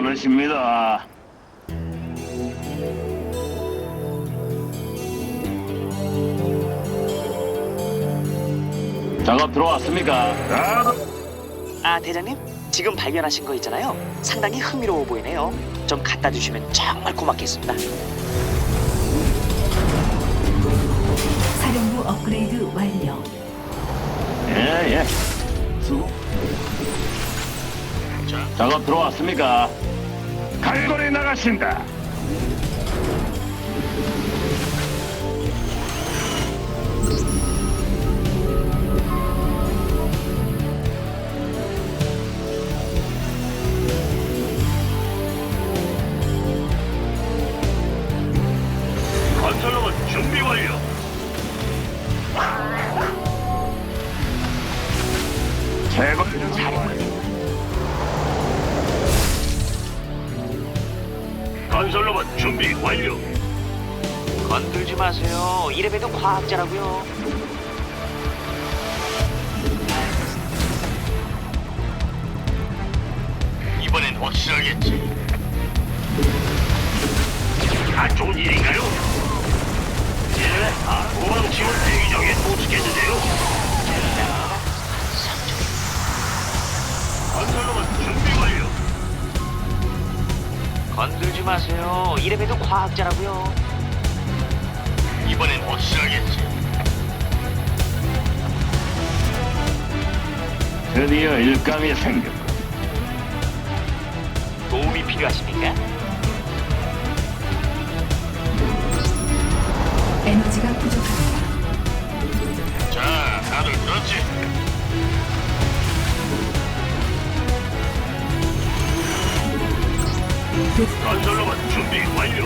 많으십니다. 작업 들어왔습니까? 아, 아 대장님 지금 발견하신 거 있잖아요 상당히 흥미로워 보이네요 좀 갖다 주시면 정말 고맙겠습니다 사령부 업그레이드 완료. 예, 예. 수고. 자, 작업 들어왔습니까? 갈고리 나가신다. 과학자라고요 이번엔 확실하겠지. 안 좋은 일인가요? 예, 아, 도망 지원 대기 중에 못 지켰는데요. 건설로봇 준비 완료. 건들지 마세요 이래봬도 과학자라고요 이번엔 확실하겠지. 드디어 일감이 생겼고 도움이 필요하십니까? 에너지가 부족합니다. 자, 다들 들었지? 베스, 건설로봇 준비 완료.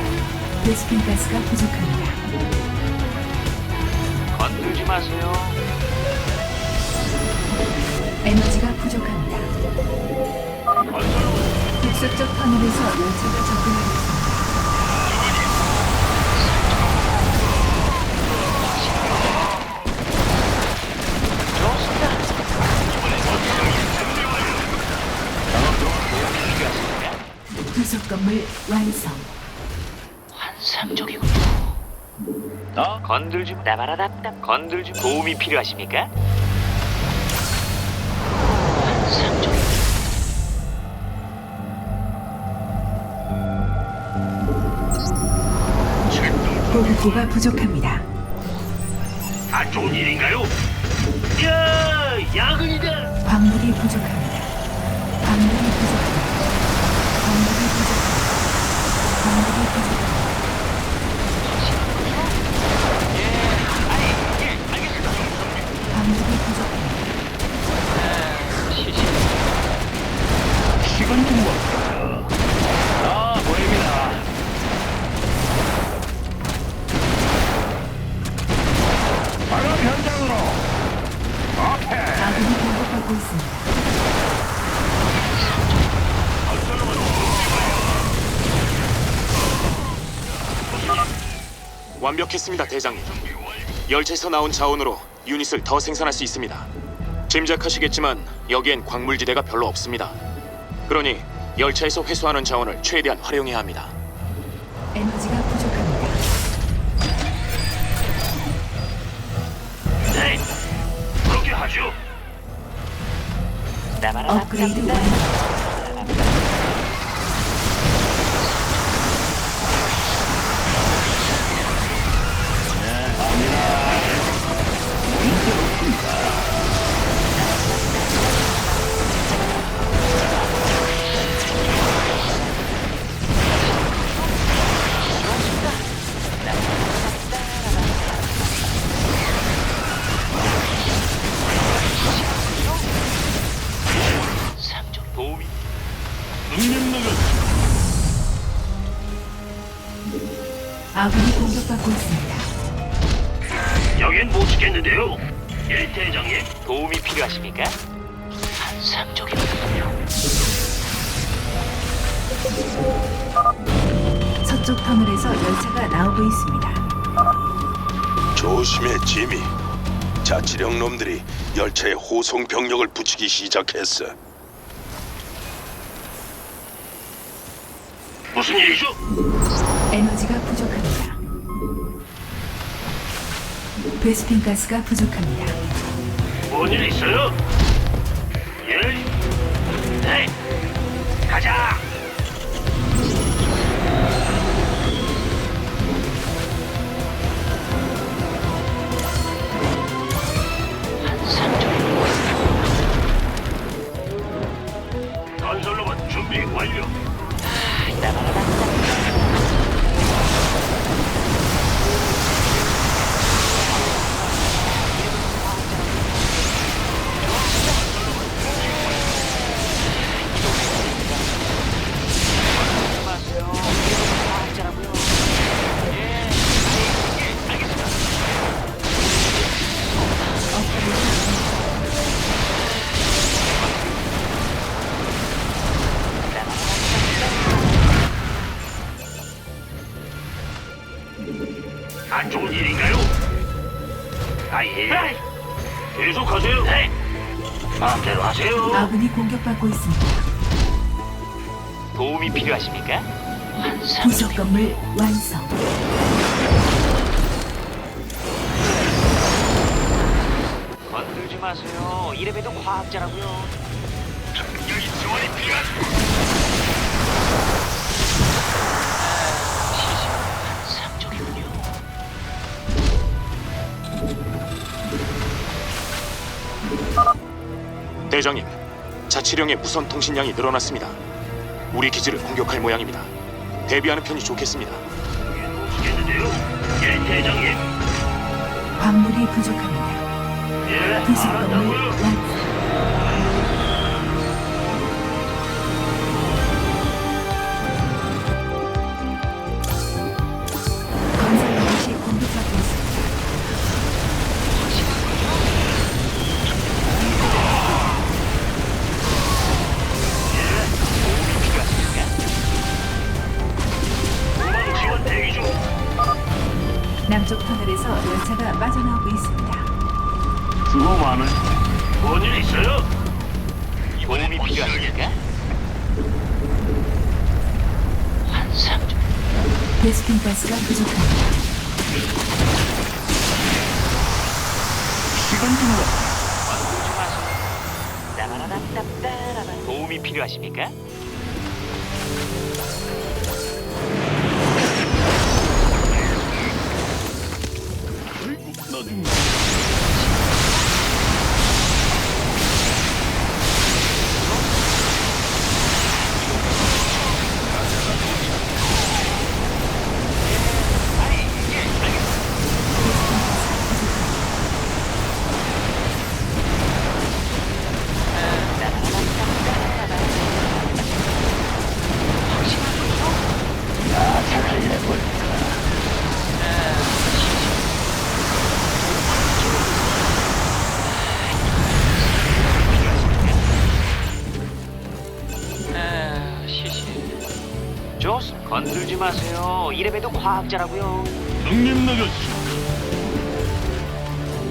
베스핀 가스가 부족합니다. 건들지 마세요 북서쪽 터널에서 열차가 접근하고 있습니다. 부속 건물 완성. 환상적이군요 나 건들지 나바라답답 건들지 도움이 필요하십니까? 보급고가 부족합니다. 안 좋은 일인가요? 완벽했습니다, 대장님. 열차에서 나온 자원으로 유닛을 더 생산할 수 있습니다. 짐작하시겠지만 여기엔 광물지대가 별로 없습니다. 그러니 열차에서 회수하는 자원을 최대한 활용해야 합니다. 에너지가 부족합니다. 네, 그렇게 하죠. 업그레이드 완료. 아군이 공격받고 있습니다. 여긴 못 지켰는데요. 예, 대장님. 도움이 필요하십니까? 환상적이군요 서쪽 터널에서 열차가 나오고 있습니다. 조심해, 지미. 자치령 놈들이 열차에 호송 병력을 붙이기 시작했어. 무슨 일이죠? 에너지가 베스핀 가스가 부족합니다. 뭔일 있어요? 마음대로 하세요. 아군이 공격받고 있습니다. 도움이 필요하십니까? 부속 건물 완성. 건들지 마세요. 이래봬도 과학자라고요. 여기 지원이 필요한. 상적이군요. 대장님, 자치령의 무선 통신량이 늘어났습니다. 우리 기지를 공격할 모양입니다. 대비하는 편이 좋겠습니다. 시겠는데요? 예, 대장님. 광물이 부족합니다. 예, 건물 알았다고요. 완 많은. 뭔일 있어요? 도움이 필요하십니까? 환상적. 베스핀 가스가 부족합니다. 마세요. 따라라따따라라. 도움이 필요하십니까? 아, 과학자라고요. 능님 나갔어.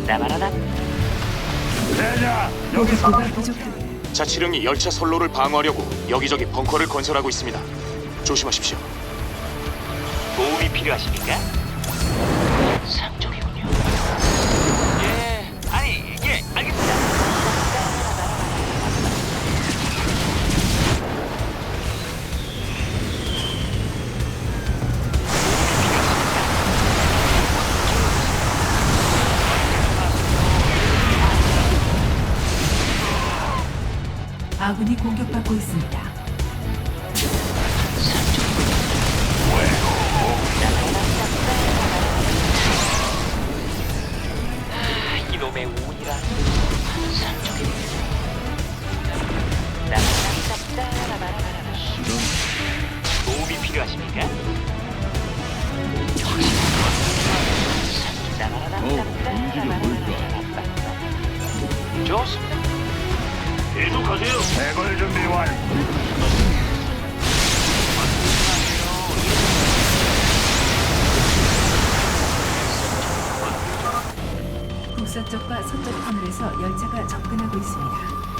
따바라다. 대장. 보급고가 부족합니다. 자치령이 열차 선로를 방어하려고 여기저기 벙커를 건설하고 있습니다. 조심하십시오. 도움이 필요하십니까? 공격받고 있습니다. 이놈의 운이라. 상적이군요. 도움이 필요하십니까? 좋습니다. 계속하세요. 대걸 준비 완. 북서쪽과 서쪽 터널에서 열차가 접근하고 있습니다.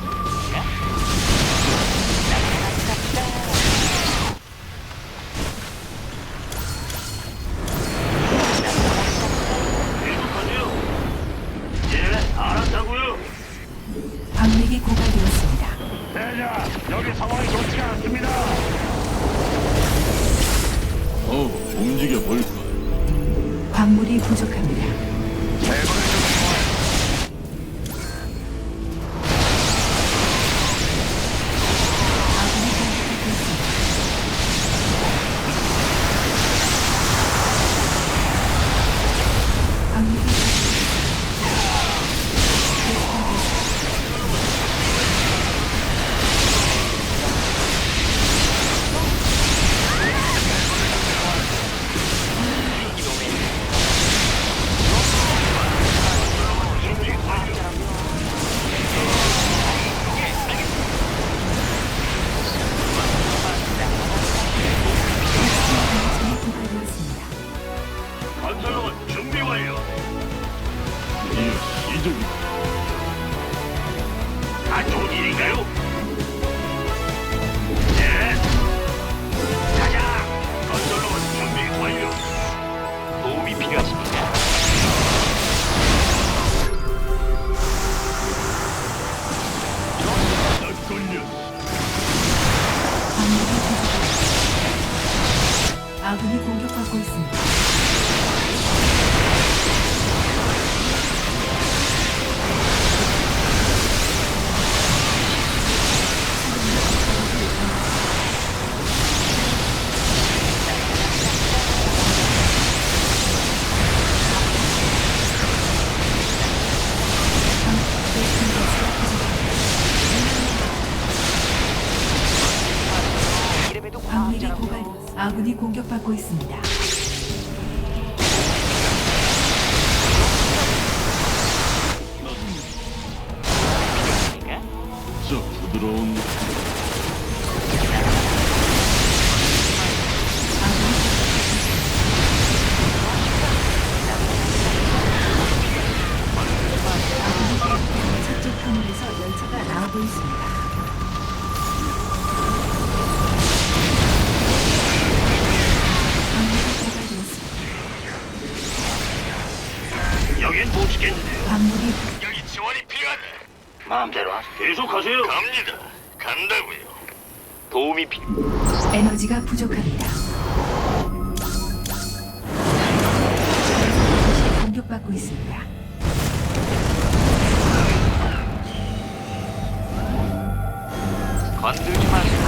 아군이 공격받고 있습니다. 마음대로 하세요. 계속하세요. 갑니다. 간다고요. 도움이 필요. 에너지가 부족합니다. 공격받고 있습니다. 건들지 마세요.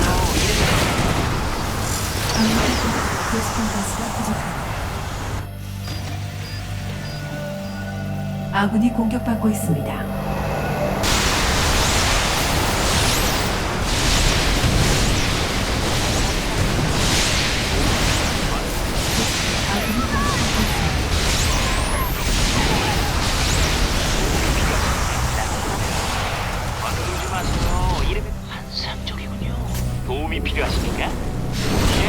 부족- 베스킨 가스가 부족합니다. 아군이 공격받고 있습니다. 필요하십니까? 예.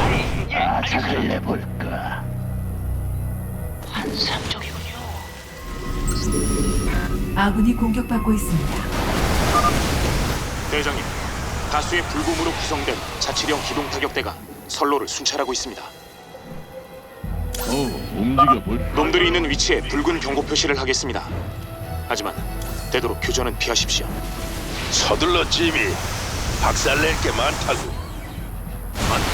아니, 예. 아, 작을 내볼까. 환상적이군요. 아군이 공격받고 있습니다. 대장님, 다수의 불곰으로 구성된 자치령 기동 타격대가 선로를 순찰하고 있습니다. 어, 움직여 볼까? 놈들이 있는 위치에 붉은 경고 표시를 하겠습니다. 하지만 되도록 교전은 피하십시오. 서둘러 지미. 박살낼 게 많다고. 건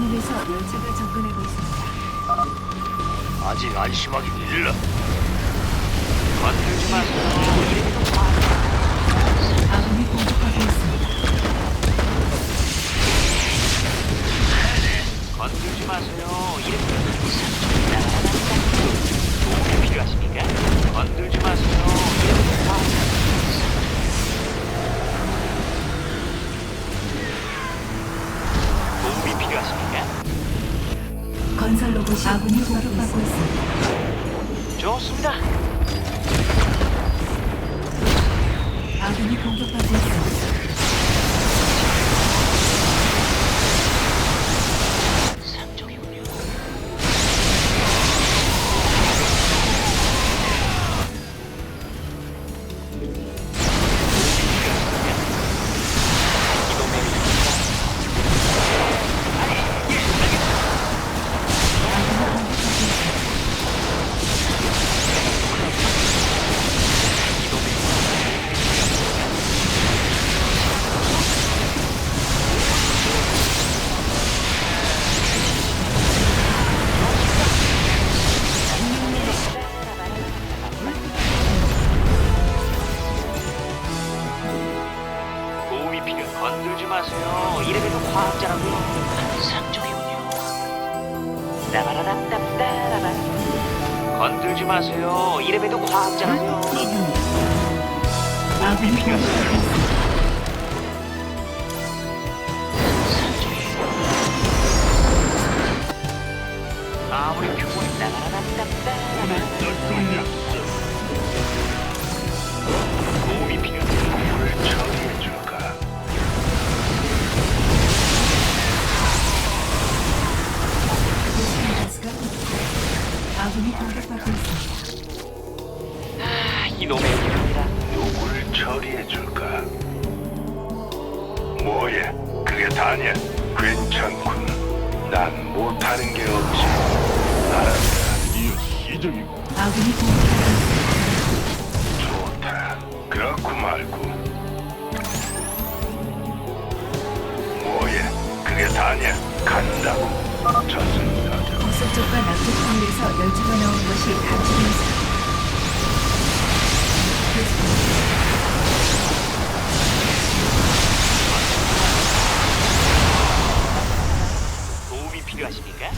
터널에서 열차가 접근하고 있습니다. 아직 안심하기 일러. 건들지 마세요. 아군이 공격하고 있습니다. 건들지 마세요. 이렇게 도움이 필요하십니까? 건들지 마세요. 로봇이 아군이 공격받고 있습니다. 좋습니다. 아군이 공격받고 있습니다. 마세요. 이래봬도 과학자라고요. 상종이군요. 따바라답답따라바. 건들지 마세요. 이래봬도 과학자라고요. 아군이 공격받고 있습니다. 아무리 규모이 따바라답답따라바. 도움이. 처리해 아군이 공격받고 있습니다. 아, 이놈의 일입니다. 누굴 처리해 줄까? 뭐야? 그게 다냐? 괜찮군. 난 못하는 게 없지. 알았다. 아군이 공격받고 있습니다. 좋다. 그렇고 말고. 뭐야? 그게 다냐? 간다고. 저승사자. 북서쪽과 남쪽 하늘에서 열차가 나오는 것이 감지되었습니다. 도움이 필요하십니까?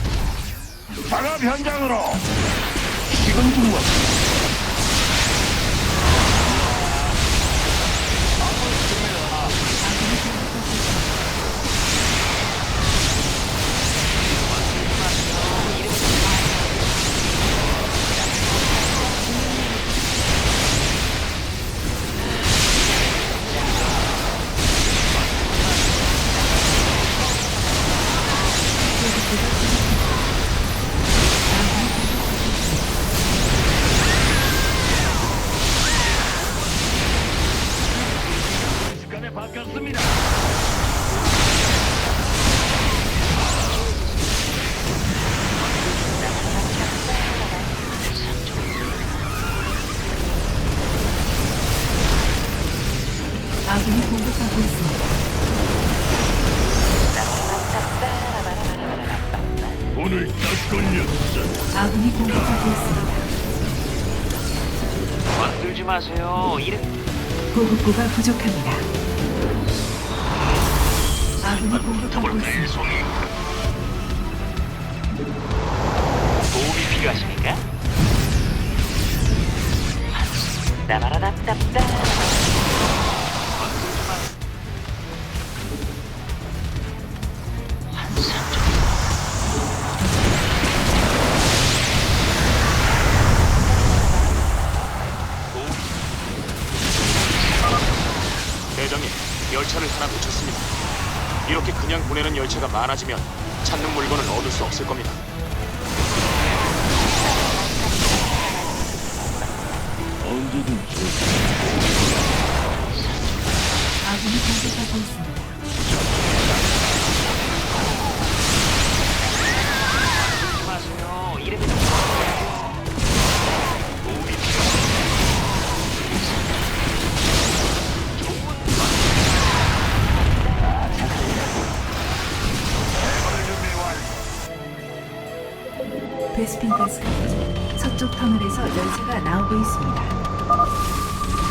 작업 현장으로. 아군이 오늘 딱 걸렸어. 아군이 공격받고 있습니다. 건들지 마세요. 이래 보급고가 부족합니다. 아군이 공격받고 있습니다. 도움이 필요하십니까? 따바라답답따. 이렇게 그냥 보내는 열차가 많아지면 찾는 물건을 얻을 수 없을 겁니다. 아군이 공격받고 있습니다. 터널에서 열차가 나오고 있습니다.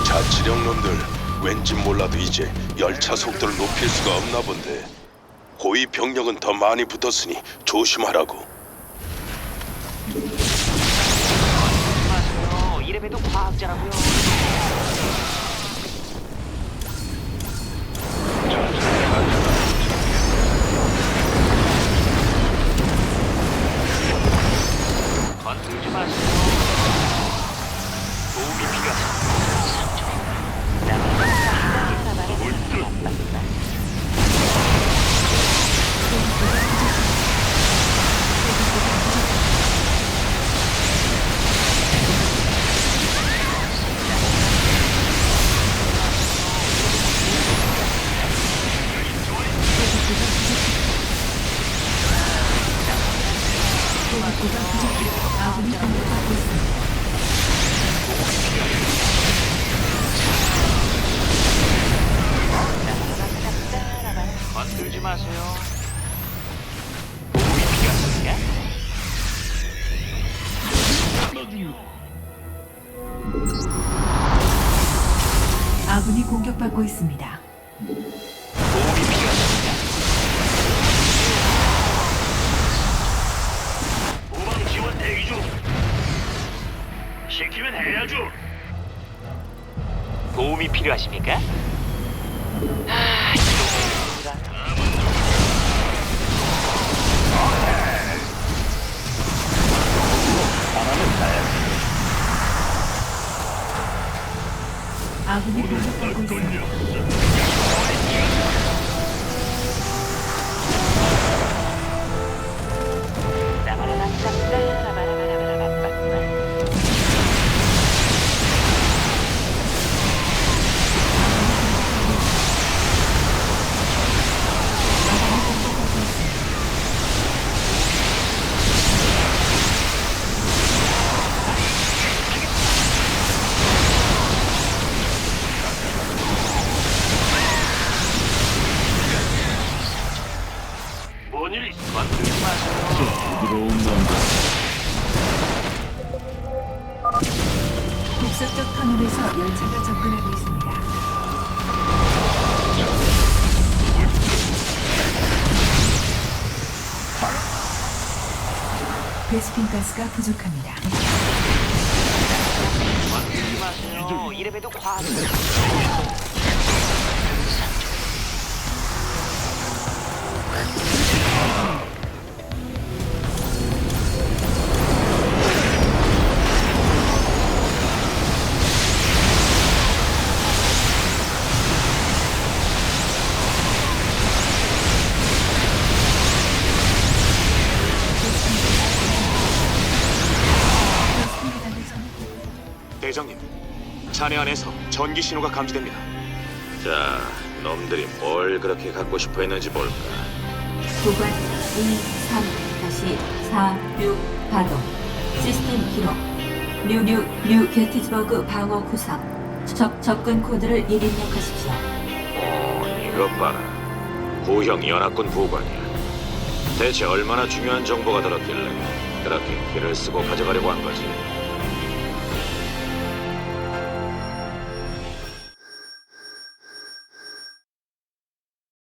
자치령 놈들 왠지 몰라도 이제 열차 속도를 높일 수가 없나 본데. 호위 병력은 더 많이 붙었으니 조심하라고. 마세요. 이래봬도 과학자라고요. 건들지 마세요. 아군이 공격받 있어? 마세요. 북서쪽 터널에서 열차가 접근하고 있습니다. 베스핀 가스가 부족합니다. 마세요. 이래봬도 과학자. 잔해 안에서 전기 신호가 감지됩니다. 자, 놈들이 뭘 그렇게 갖고 싶어 했는지 볼까. 구간 2, 3, 다시 4, 6, 가동. 시스템 기록. 뉴뉴 뉴 게티즈버그 방어 구상. 적 접근 코드를 1 입력하십시오. 어, 이것 봐라. 구형 연합군 부관이야. 대체 얼마나 중요한 정보가 들었길래 그렇게 피를 쓰고 가져가려고 한 거지?